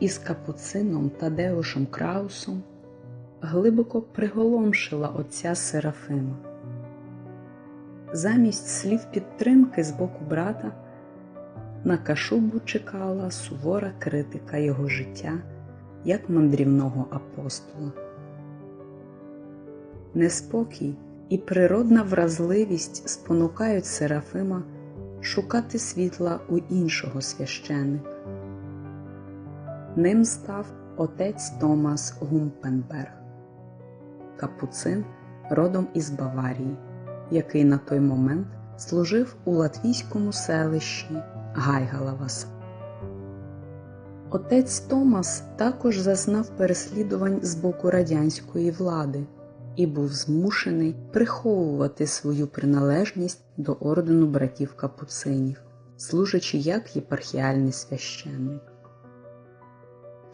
Із капуцином Тадеушем Краусом глибоко приголомшила отця Серафима. Замість слів підтримки з боку брата на Кашубу чекала сувора критика його життя як мандрівного апостола. Неспокій і природна вразливість спонукають Серафима шукати світла у іншого священика. Ним став отець Томас Гумпенберг, капуцин родом із Баварії, який на той момент служив у латвійському селищі Гайгалавас. Отець Томас також зазнав переслідувань з боку радянської влади і був змушений приховувати свою приналежність до ордену братів капуцинів, служачи як єпархіальний священник.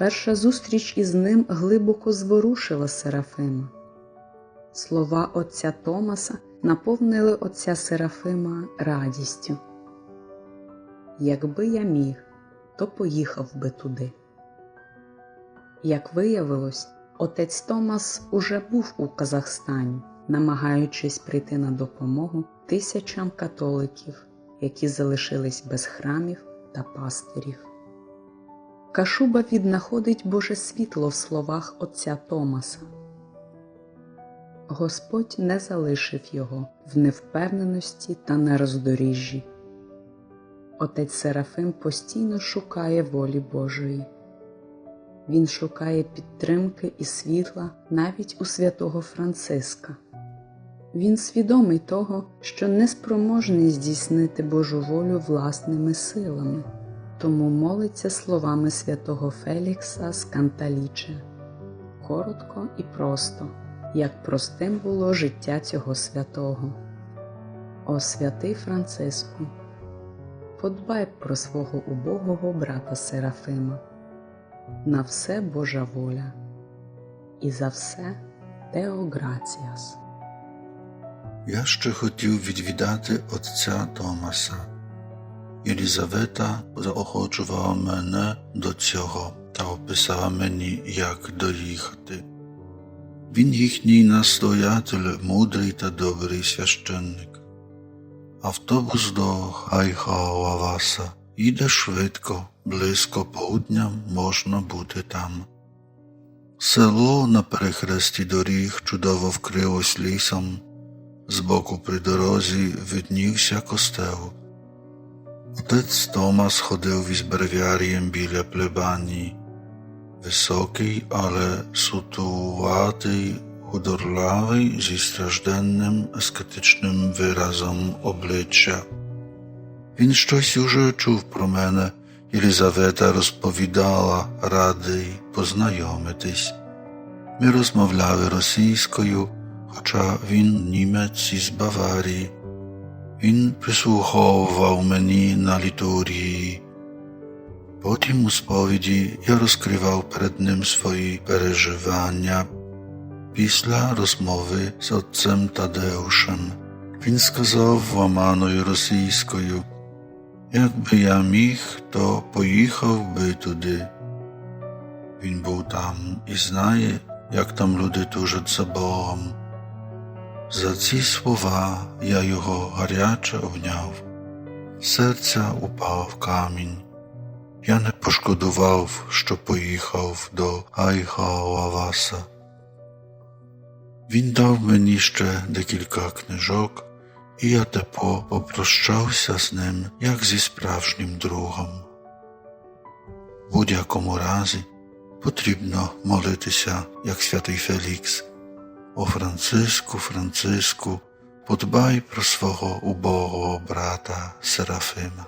Перша зустріч із ним глибоко зворушила Серафима. Слова отця Томаса наповнили отця Серафима радістю. Якби я міг, то поїхав би туди. Як виявилось, отець Томас уже був у Казахстані, намагаючись прийти на допомогу тисячам католиків, які залишились без храмів та пастирів. Кашуба віднаходить Боже світло в словах отця Томаса. Господь не залишив його в невпевненості та на роздоріжжі. Отець Серафим постійно шукає волі Божої. Він шукає підтримки і світла навіть у святого Франциска. Він свідомий того, що неспроможний здійснити Божу волю власними силами, тому молиться словами святого Фелікса з Канталіче коротко і просто, як простим було життя цього святого. О святий Франциску! Подбай про свого убогого брата Серафима, на все Божа воля, і за все Тео Граціас. Я ще хотів відвідати отця Томаса. Єлізавета заохочувала мене до цього та описала мені, як доїхати. Він їхній настоятель, мудрий та добрий священник. Автобус до Хайхаоаваса їде швидко, близько полудня можна бути там. Село на перехресті доріг чудово вкрилось лісом. Збоку при дорозі виднівся костел. Отець Томас ходив із бревіарієм біля плебанії. Високий, але сутуватий, худорлавий зі стражденним ескетичним виразом обличчя. Він щось уже чув про мене, Єлізавета розповідала, радий познайомитись. Ми розмовляли російською, хоча він німець із Баварії. Він прислуховував мені на літургії. Потім у сповіді я розкривав перед ним свої переживання. Після розмови з отцем Тадеушем він сказав ламаною російською, якби я міг, то поїхав би туди. Він був там і знає, як там люди тужать за Богом. За ці слова я його гаряче обняв, серця упав камінь. Я не пошкодував, що поїхав до Айхаоаваса. Він дав мені ще декілька книжок, і я тепло попрощався з ним, як зі справжнім другом. В будь-якому разі потрібно молитися, як святий Фелікс. О Франциску, Франциску, подбай про свого убогого брата Серафима.